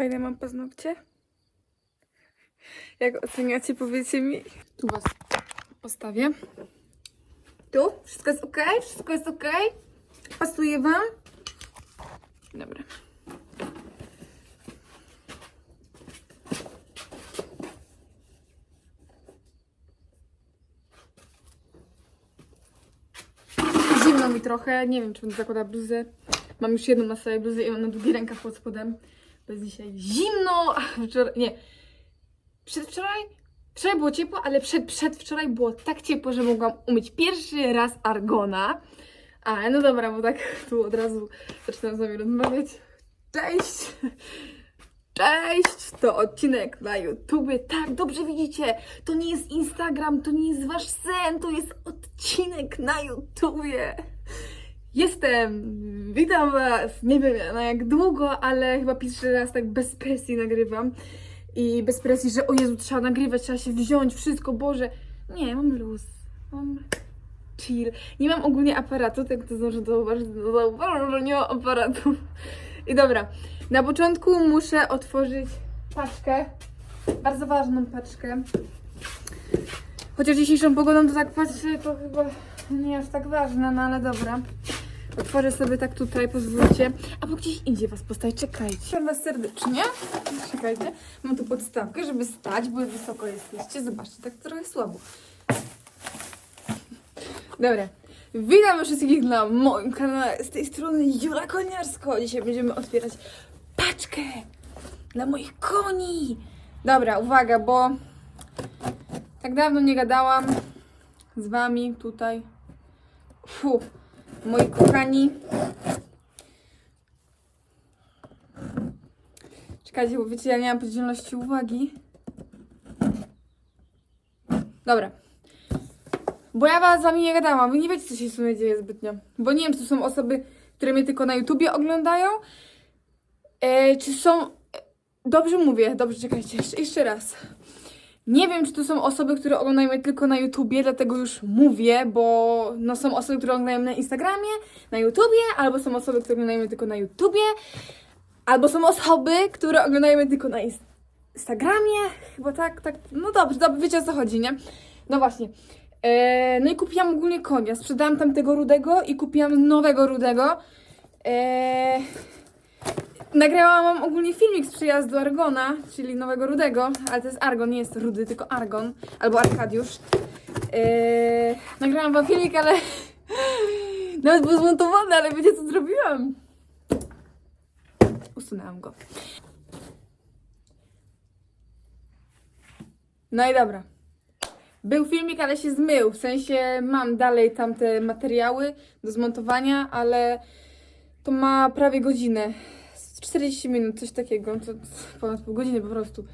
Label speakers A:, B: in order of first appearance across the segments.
A: Fajne mam paznokcie. Jak oceniacie, powiecie mi. Tu was postawię. Tu? Wszystko jest ok? Wszystko jest ok? Pasuje wam? Dobra. Zimno mi trochę, nie wiem czy będę zakładała bluzę. Mam już jedną na sobie bluzę i mam na długi rękaw pod spodem. Jest dzisiaj zimno, a wczoraj, nie. Przedwczoraj? Wczoraj było ciepło, ale przed, przedwczoraj było tak ciepło, że mogłam umyć pierwszy raz argona. A, no dobra, bo tak tu od razu zaczynam z wami rozmawiać. Cześć! Cześć! To odcinek na YouTubie. Tak, dobrze widzicie. To nie jest Instagram, to nie jest wasz sen, to jest odcinek na YouTubie. Jestem! Witam was! Nie wiem na jak długo, ale chyba pierwszy raz tak bez presji nagrywam. I bez presji, że o Jezu, trzeba nagrywać, trzeba się wziąć, wszystko, Boże. Nie, mam luz. Mam chill. Nie mam ogólnie aparatu, tak to zdążę zauważyć, no zauważam, że nie mam aparatu. I dobra, na początku muszę otworzyć paczkę. Bardzo ważną paczkę. Chociaż dzisiejszą pogodą to tak patrzę, to chyba nie aż tak ważne, no ale dobra. Otworzę sobie tak tutaj, pozwólcie. Albo gdzieś indziej was postawić, czekajcie. Witam was serdecznie. Czekajcie. Mam tu podstawkę, żeby stać, bo wysoko jesteście. Zobaczcie, tak trochę słabo. Dobra. Witam wszystkich na moim kanale. Z tej strony Jura Koniarsko. Dzisiaj będziemy otwierać paczkę dla moich koni. Dobra, uwaga, bo tak dawno nie gadałam z wami tutaj. Fu, moi kochani. Czekajcie, bo wiecie, ja nie mam podzielności uwagi. Dobra. Bo ja was z wami nie gadałam, wy nie wiecie, co się w sumie dzieje zbytnio. Bo nie wiem, czy to są osoby, które mnie tylko na YouTubie oglądają. E, czy są... e, Dobrze mówię, dobrze, czekajcie, jeszcze, jeszcze raz. Nie wiem, czy to są osoby, które oglądają mnie tylko na YouTubie, dlatego już mówię, bo no, są osoby, które oglądają na Instagramie, na YouTubie, albo są osoby, które oglądają mnie tylko na YouTubie, albo są osoby, które oglądają mnie tylko na Ins- Instagramie, chyba tak, tak, no dobrze, dobrze, wiecie o co chodzi, nie? No właśnie. E, no i kupiłam ogólnie konia, sprzedałam tamtego rudego i kupiłam nowego rudego. E, Nagrałam ogólnie filmik z przyjazdu Argona, czyli nowego Rudego, ale to jest Argon, nie jest Rudy, tylko Argon, albo Arkadiusz. Eee, nagrałam wam filmik, ale nawet był zmontowany, ale wiecie co zrobiłam? Usunęłam go. No i dobra. Był filmik, ale się zmył, w sensie mam dalej tamte materiały do zmontowania, ale to ma prawie godzinę. Z 40 minut, coś takiego, to ponad pół godziny po prostu.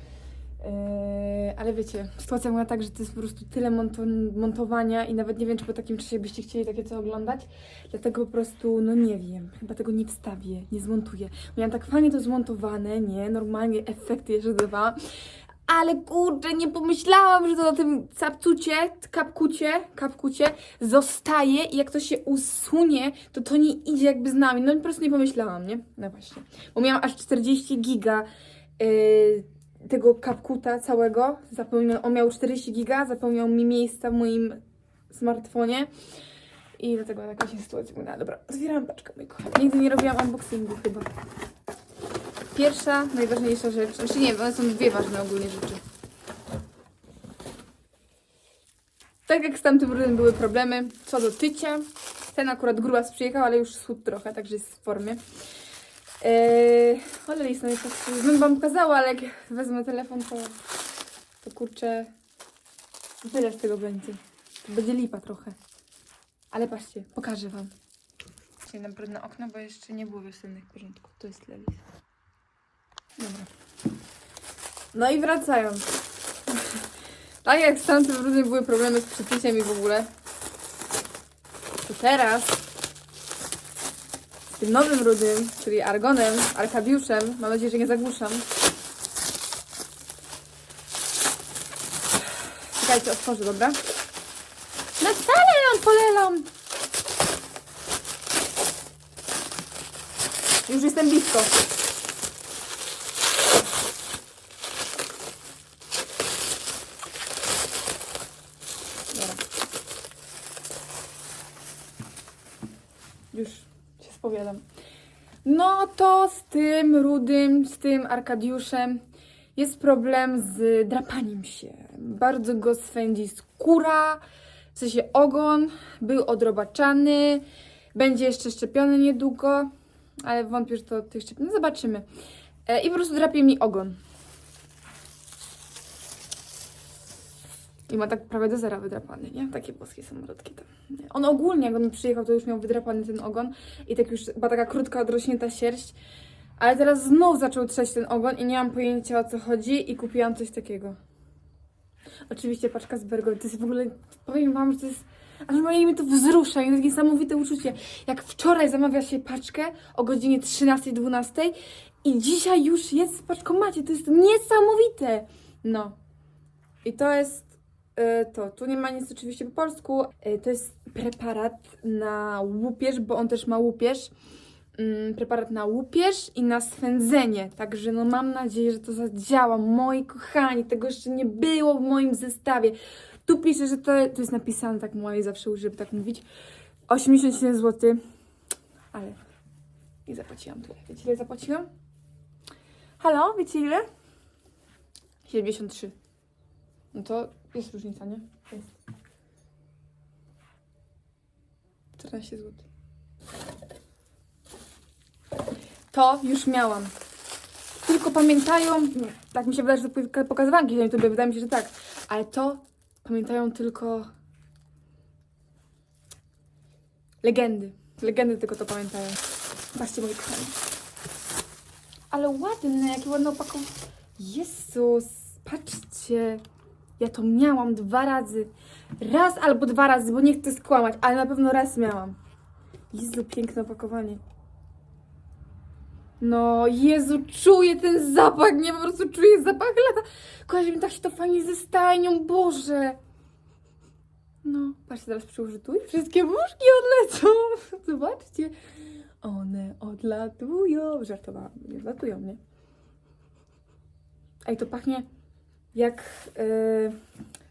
A: Eee, ale wiecie, sytuacja była tak, że to jest po prostu tyle monto- montowania i nawet nie wiem, czy po takim czasie byście chcieli takie co oglądać. Dlatego po prostu, no nie wiem, chyba tego nie wstawię, nie zmontuję. Miałam tak fajnie to zmontowane, nie, normalnie efekty jeszcze dawałam. Ale kurczę, nie pomyślałam, że to na tym capcucie, kapkucie, kapkucie zostaje i jak to się usunie, to to nie idzie jakby z nami. No po prostu nie pomyślałam, nie? No właśnie. Bo miałam aż 40 giga yy, tego kapkuta całego. Zapełniał, on miał 40 giga, zapełniał mi miejsca w moim smartfonie. I dlatego taka się sytuacja wygląda. Dobra, otwieram paczkę, mój kochany. Nigdy nie robiłam unboxingu chyba. Pierwsza, najważniejsza rzecz. Znaczy nie, one są dwie ważne ogólnie rzeczy. Tak jak z tamtym rudym były problemy, co do tycia. Ten akurat grubas przyjechał, ale już schudł trochę, także jest w formie. Eee, ale listą jest tak, bym wam pokazała, ale jak wezmę telefon, to, to kurczę, tyle z tego będzie. To będzie lipa trochę. Ale patrzcie, pokażę wam. Dzisiaj na brudne okno, bo jeszcze nie było wiosennych porządków. To jest lelis. Dobra. No i wracając. Tak jak z tamtym różne były problemy z przytyciem i w ogóle. To teraz z tym nowym rudym, czyli Argonem, Arkadiuszem, mam nadzieję, że nie zagłuszam. Czekajcie, otworzę, dobra? No dalej ją polelam! Już jestem blisko. już się spowiadam. No to z tym rudym, z tym Arkadiuszem jest problem z drapaniem się. Bardzo go swędzi skóra, w sensie ogon, był odrobaczany, będzie jeszcze szczepiony niedługo, ale wątpię, że to tych szczepień. No zobaczymy. E, I po prostu drapie mi ogon. I ma tak prawie do zera wydrapany, nie? Takie boskie samolotki tam. On ogólnie, jak on przyjechał, to już miał wydrapany ten ogon i tak już była taka krótka, odrośnięta sierść. Ale teraz znów zaczął trzeć ten ogon i nie mam pojęcia o co chodzi i kupiłam coś takiego. Oczywiście paczka z Bergol, to jest w ogóle, powiem wam, że to jest, aż moje mi to wzrusza i to jest niesamowite uczucie. Jak wczoraj zamawia się paczkę o godzinie 13-12 i dzisiaj już jest w paczkomacie, to jest niesamowite. No. I to jest to. Tu nie ma nic oczywiście po polsku. E, To jest preparat na łupież, bo on też ma łupież. Mm, Preparat na łupież i na swędzenie. Także no mam nadzieję, że to zadziała. Moi kochani, tego jeszcze nie było w moim zestawie. Tu pisze, że to, to jest napisane tak moje, zawsze użyję tak mówić. 87 zł. Ale nie zapłaciłam tyle. Wiecie ile zapłaciłam? Halo, wiecie ile? 73. No to jest różnica, nie? Jest. 14 zł. To już miałam. Tylko pamiętają, tak mi się wydaje, że pokazywałam kiedyś na YouTube, wydaje mi się, że tak, ale to pamiętają tylko legendy. Legendy tylko to pamiętają. Patrzcie, moi kochani. Ale ładne, jakie ładne opakowanie. Jezus, patrzcie. Ja to miałam dwa razy. Raz albo dwa razy, bo nie chcę skłamać, ale na pewno raz miałam. Jezu, piękne opakowanie. No, Jezu, czuję ten zapach, nie po prostu czuję zapach lata. Kojarzy mi tak się to fajnie ze stajnią, Boże. No, patrzcie, teraz przyłożę tu i wszystkie muszki odlecą. Zobaczcie. One odlatują. Żartowałam, nie odlatują, nie? Ej, to pachnie jak yy,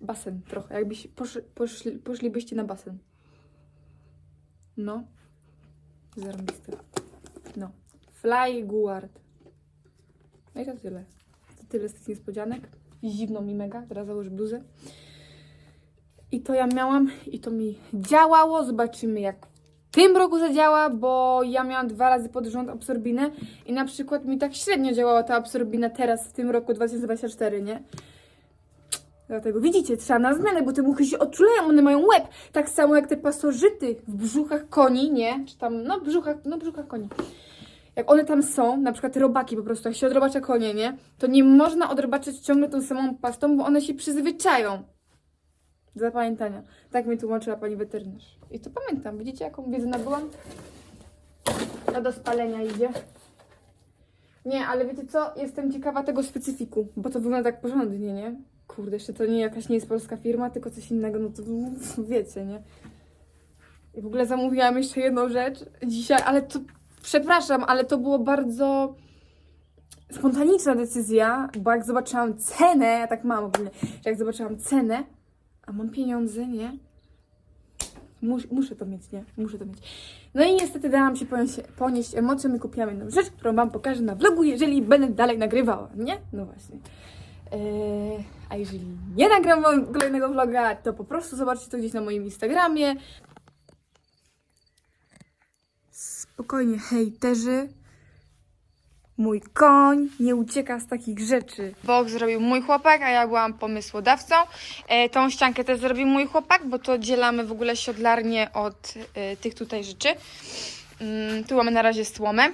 A: basen trochę, jakbyś poszli, poszli, poszlibyście na basen. No. Zarąbiste. No. Fly Guard. No i to tyle. To tyle z tych niespodzianek. Zimno mi mega, teraz założę bluzę. I to ja miałam i to mi działało. Zobaczymy jak w tym roku zadziała, bo ja miałam dwa razy pod rząd absorbinę i na przykład mi tak średnio działała ta absorbina teraz w tym roku 2024, nie? Dlatego widzicie, trzeba na zmianę, bo te muchy się odczulają, one mają łeb. Tak samo jak te pasożyty w brzuchach koni, nie? Czy tam, no brzuchach, no brzuchach koni. Jak one tam są, na przykład te robaki po prostu, jak się odrobacza konie, nie? To nie można odrobaczać ciągle tą samą pastą, bo one się przyzwyczają. Do zapamiętania. Tak mi tłumaczyła pani weterynarz. I to pamiętam. Widzicie, jaką wiedzę nabyłam? To do spalenia idzie. Nie, ale wiecie co? Jestem ciekawa tego specyfiku, bo to wygląda tak porządnie, nie? Kurde, jeszcze to nie jakaś nie jest polska firma, tylko coś innego, no to wiecie, nie? I w ogóle zamówiłam jeszcze jedną rzecz dzisiaj, ale to, przepraszam, ale to było bardzo spontaniczna decyzja, bo jak zobaczyłam cenę, ja tak mam ogólnie, że jak zobaczyłam cenę, a mam pieniądze, nie? Mus, muszę to mieć, nie? Muszę to mieć. No i niestety dałam się ponieść, ponieść emocjom i kupiłam jedną rzecz, którą Wam pokażę na vlogu, jeżeli będę dalej nagrywała, nie? No właśnie. Eee, a jeżeli nie nagram kolejnego vloga, to po prostu zobaczcie to gdzieś na moim Instagramie. Spokojnie, hejterzy. Mój koń nie ucieka z takich rzeczy. Bok zrobił mój chłopak, a ja byłam pomysłodawcą. E, tą ściankę też zrobił mój chłopak, bo to oddzielamy w ogóle siodlarnię od e, tych tutaj rzeczy. Mm, tu mamy na razie słomę.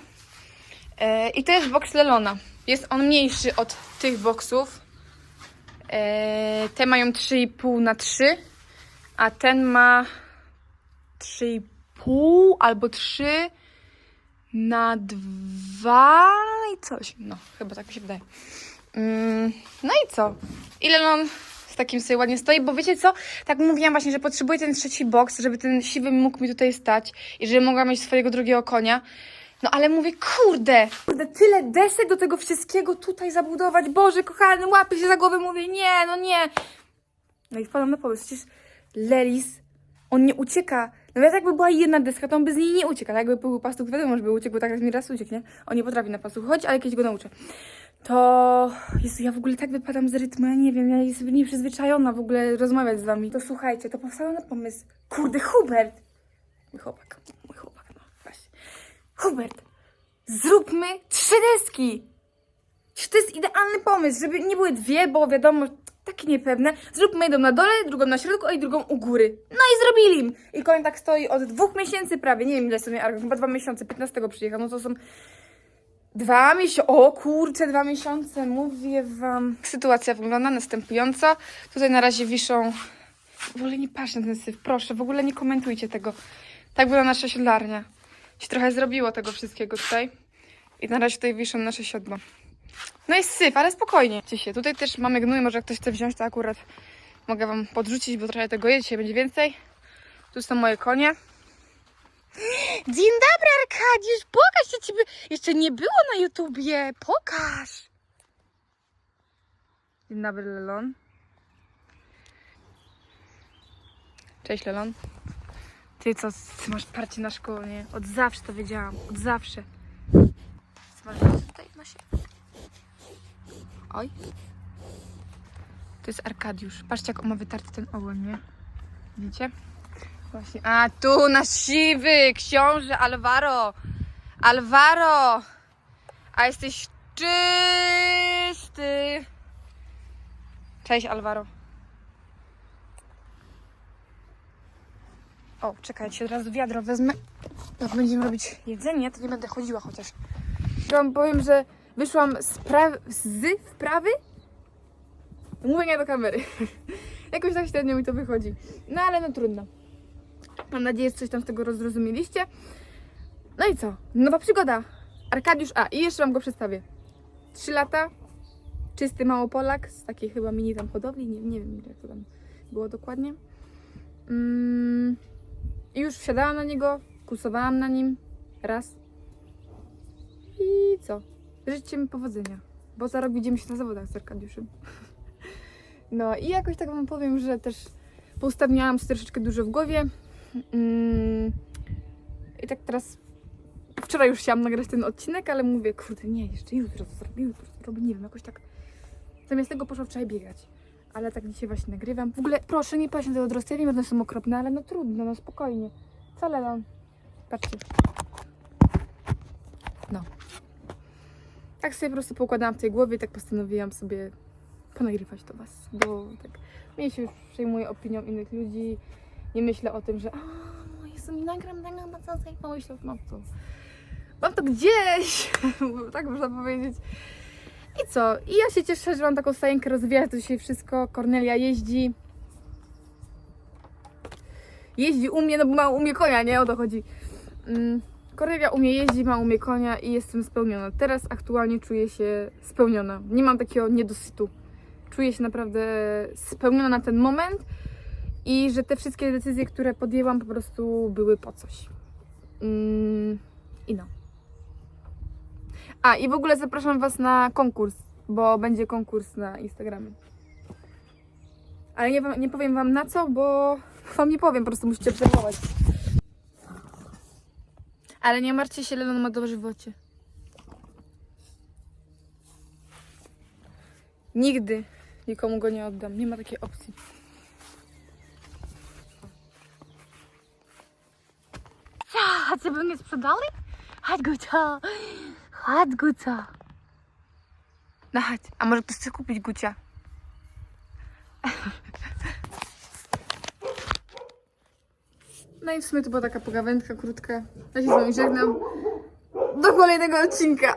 A: E, I to jest boks Lelona. Jest on mniejszy od tych boksów. E, te mają 3,5 na 3, a ten ma 3,5 albo 3 na 2 i coś. No, chyba tak mi się wydaje. Mm, no i co? Ile on z takim sobie ładnie stoi? Bo wiecie co? Tak mówiłam właśnie, że potrzebuję ten trzeci boks, żeby ten siwy mógł mi tutaj stać i żeby mogła mieć swojego drugiego konia. No ale mówię, kurde, kurde, tyle desek do tego wszystkiego tutaj zabudować. Boże, kochany, łapię się za głowę, mówię, nie, no nie. No i wpadłam na pomysł, przecież Lelis, on nie ucieka. No więc jakby była jedna deska, to on by z niej nie uciekł, ale jakby był pastuch, wiadomo, że by uciekł, bo tak raz mi raz uciekł, nie? On nie potrafi na pastuch chodzić, ale kiedyś go nauczę. To... Jezu, ja w ogóle tak wypadam z rytmu, ja nie wiem, ja jestem nieprzyzwyczajona w ogóle rozmawiać z wami. To słuchajcie, to powstało na pomysł. Kurde, Hubert! Mój chłopak, mój chłopak. Hubert, zróbmy trzy deski! Przecież to jest idealny pomysł, żeby nie były dwie, bo wiadomo, takie niepewne. Zróbmy jedną na dole, drugą na środku, a i drugą u góry. No i zrobili im! I koń tak stoi od dwóch miesięcy prawie, nie wiem ile sobie Argo, chyba dwa miesiące, 15 przyjechał, no to są dwa miesiące, o kurczę, dwa miesiące, mówię wam. Sytuacja wygląda następująco. Tutaj na razie wiszą, w ogóle nie patrzcie na ten syf, proszę, w ogóle nie komentujcie tego. Tak była nasza siodlarnia. Się trochę zrobiło tego wszystkiego tutaj. I na razie tutaj wiszą nasze siodła. No jest syf, ale spokojnie. Się. Tutaj też mamy gnój, może jak ktoś chce wziąć, to akurat mogę wam podrzucić, bo trochę tego jest, dzisiaj będzie więcej. Tu są moje konie. Dzień dobry, Arkadiusz, pokaż się ciebie. Jeszcze nie było na YouTubie, pokaż. Dzień dobry, Lelon. Cześć, Lelon. Ty co, ty masz parcie na szkołę, nie? Od zawsze to wiedziałam, od zawsze. Co tutaj siebie? Oj. To jest Arkadiusz. Patrzcie, jak on ma wytarty ten ogon, nie? Widzicie? Właśnie. A, tu nasz siwy książę Alvaro. Alvaro! A jesteś czysty. Cześć, Alvaro. O, czekajcie, od razu wiadro wezmę. Jak będziemy robić jedzenie, to nie będę chodziła chociaż. Ja wam powiem, że wyszłam z, pra- z wprawy mówienia do kamery. Jakoś tak średnio mi to wychodzi. No ale no trudno. Mam nadzieję, że coś tam z tego rozrozumieliście. No i co? Nowa przygoda. Arkadiusz A. I jeszcze wam go przedstawię. Trzy lata. Czysty Małopolak z takiej chyba mini tam hodowli. Nie, nie wiem, jak to tam było dokładnie. Mm. I już wsiadałam na niego, kursowałam na nim. Raz. I co? Życzcie mi powodzenia, bo za rok widzimy się na zawodach z Arkadiuszem. No i jakoś tak wam powiem, że też poustawiałam sobie troszeczkę dużo w głowie. Mm. I tak teraz wczoraj już chciałam nagrać ten odcinek, ale mówię, kurde, nie, jeszcze jutro to zrobię, jutro to zrobię, nie wiem, jakoś tak. Zamiast tego poszłam wczoraj biegać. Ale tak dzisiaj właśnie nagrywam. W ogóle proszę nie paść na te odrosty, ja wiem, one są okropne, ale no trudno, no spokojnie. Wcale no. Patrzcie. No. Tak sobie po prostu poukładałam w tej głowie i tak postanowiłam sobie ponagrywać do Was, bo tak mnie się już przejmuje opinią innych ludzi. Nie myślę o tym, że a, Jezu, mi nagram, nagram, co jak pomyślał, mam to. Mam to gdzieś, tak można powiedzieć. I co? I ja się cieszę, że mam taką stajenkę, rozwija to dzisiaj wszystko. Kornelia jeździ. Jeździ u mnie, no bo ma u mnie konia, nie? O to chodzi. Mm, Kornelia umie jeździć, ma u mnie konia i jestem spełniona. Teraz aktualnie czuję się spełniona. Nie mam takiego niedosytu. Czuję się naprawdę spełniona na ten moment i że te wszystkie decyzje, które podjęłam, po prostu były po coś. Mm, I no. A i w ogóle zapraszam Was na konkurs, bo będzie konkurs na Instagramie. Ale nie, nie powiem Wam na co, bo Wam nie powiem, po prostu musicie obserwować. Ale nie martwcie się, Leon ma dożywocie. Nigdy nikomu go nie oddam. Nie ma takiej opcji.
B: Co? A ciebie nie sprzedali? Chodź go, chodź Gucia.
A: No chodź, a może ktoś chce kupić Gucia? No i w sumie to była taka pogawędka krótka. Ja się z wami żegnam. Do kolejnego odcinka.